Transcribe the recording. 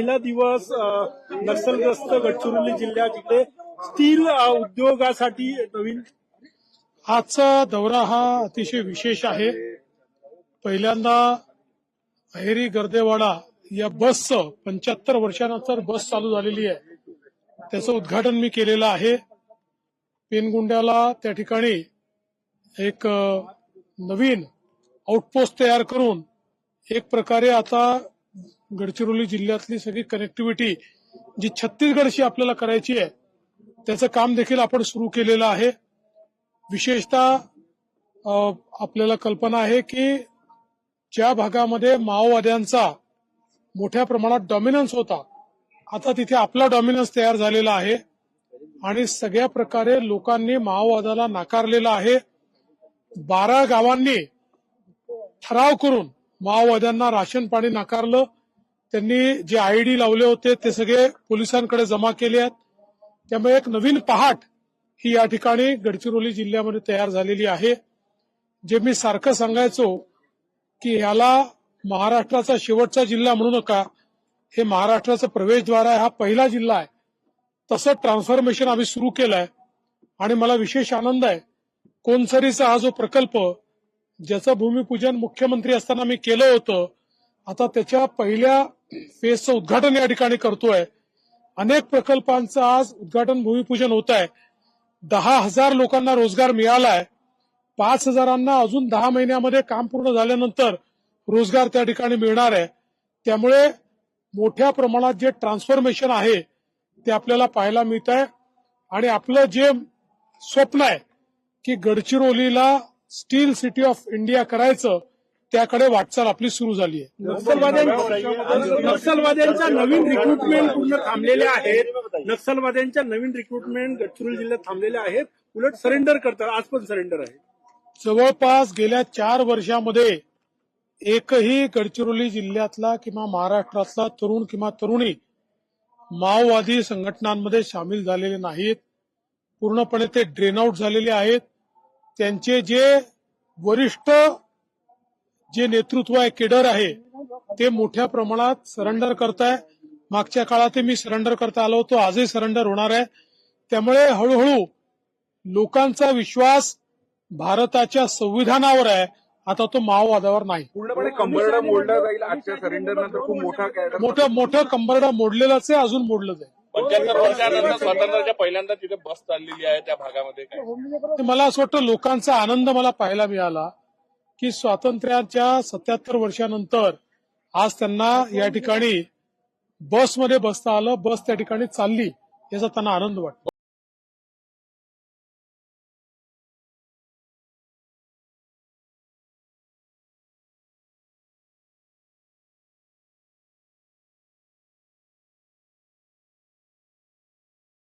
पहिला दिवस नक्षलग्रस्त गडचिरोली जिल्ह्यात इथे स्टील उद्योगासाठी नवीन आजचा दौरा हा अतिशय विशेष आहे. पहिल्यांदा अहेरी गर्देवाडा या बसचं पंच्याहत्तर वर्षानंतर बस चालू झालेली आहे. त्याचं उद्घाटन मी केलेलं आहे. पेनगुंड्याला त्या ठिकाणी एक नवीन आउटपोस्ट तयार करून एक प्रकारे आता गडचिरोली जिल्ह्यातली सगळी कनेक्टिव्हिटी जी छत्तीसगडशी आपल्याला करायची आहे त्याचं काम देखील आपण सुरू केलेलं आहे. विशेषतः आपल्याला कल्पना आहे की ज्या भागामध्ये माओवाद्यांचा मोठ्या प्रमाणात डॉमिनन्स होता आता तिथे आपला डॉमिनन्स तयार झालेला आहे आणि सगळ्या प्रकारे लोकांनी माओवादाला नाकारलेला आहे. बारा गावांनी ठराव करून माओवाद्यांना राशन पाणी नाकारलं. त्यांनी जे आयडी लावले होते ते सगळे पोलिसांकडे जमा केले आहेत. त्यामुळे एक नवीन पहाट ही या ठिकाणी गडचिरोली जिल्ह्यामध्ये तयार झालेली आहे. जे मी सारखं सांगायचो की ह्याला महाराष्ट्राचा शेवटचा जिल्हा म्हणू नका. हे महाराष्ट्राचं प्रवेशद्वार आहे हा पहिला जिल्हा आहे. तसं ट्रान्सफॉर्मेशन आम्ही सुरू केलं आहे आणि मला विशेष आनंद आहे. कोनसरीचा हा जो प्रकल्प ज्याचं भूमिपूजन मुख्यमंत्री असताना मी केलं होतं आता त्याच्या पहिल्या फेजचं उद्घाटन या ठिकाणी करतोय. अनेक प्रकल्पांचं आज उद्घाटन भूमिपूजन होत आहे दहा हजार लोकांना रोजगार मिळालाय. पाच हजारांना अजून दहा महिन्यामध्ये काम पूर्ण झाल्यानंतर रोजगार त्या ठिकाणी मिळणार आहे. त्यामुळे मोठ्या प्रमाणात जे ट्रान्सफॉर्मेशन आहे ते आपल्याला पाहायला मिळत आहे आणि आपलं जे स्वप्न आहे की गडचिरोलीला स्टील सिटी ऑफ इंडिया करायचं त्याकडे वाटचाल आपली सुरू झाली आहे. नक्षलवाद्यां- नक्षलवाद्यांच्या नवीन रिक्रुटमेंट पूर्ण थांबलेल्या आहेत. नक्षलवाद्यांच्या नवीन रिक्रुटमेंट गडचिरोली जिल्ह्यात थांबलेल्या आहेत. उलट सरेंडर करतात. आज पण सरेंडर आहे. जवळपास गेल्या चार वर्षामध्ये एकही गडचिरोली जिल्ह्यातला किंवा महाराष्ट्रातला तरुण किंवा तरुणी माओवादी संघटनांमध्ये सामील झालेले नाहीत. पूर्णपणे ते ड्रेन आउट झालेले आहेत. त्यांचे जे वरिष्ठ जे नेतृत्व आहे केडर आहे ते मोठ्या प्रमाणात सरेंडर करताय. मागच्या काळात मी सरेंडर करता आलो होतो आजही सरेंडर होणार आहे. त्यामुळे हळूहळू लोकांचा विश्वास भारताच्या संविधानावर आहे. आता तो माओवादावर नाही. पूर्णपणे कंबरडा मोडला जाईल आजच्या सरेंडर नंतर खूप मोठा मोठं मोठं कंबरडा मोडलेलाच आहे अजून मोडलं जाईल. पंच्याहत्तर वर्षानंतर स्वातंत्र्याच्या पहिल्यांदा तिथे बस चाललेली आहे त्या भागामध्ये मला असं वाटतं लोकांचा आनंद मला पाहायला मिळाला. की स्वातंत्र्याच्या सत्याहत्तर वर्षानंतर आज त्यांना या ठिकाणी बसमध्ये बसता आलं बस त्या ठिकाणी चालली याचा त्यांना आनंद वाटतो.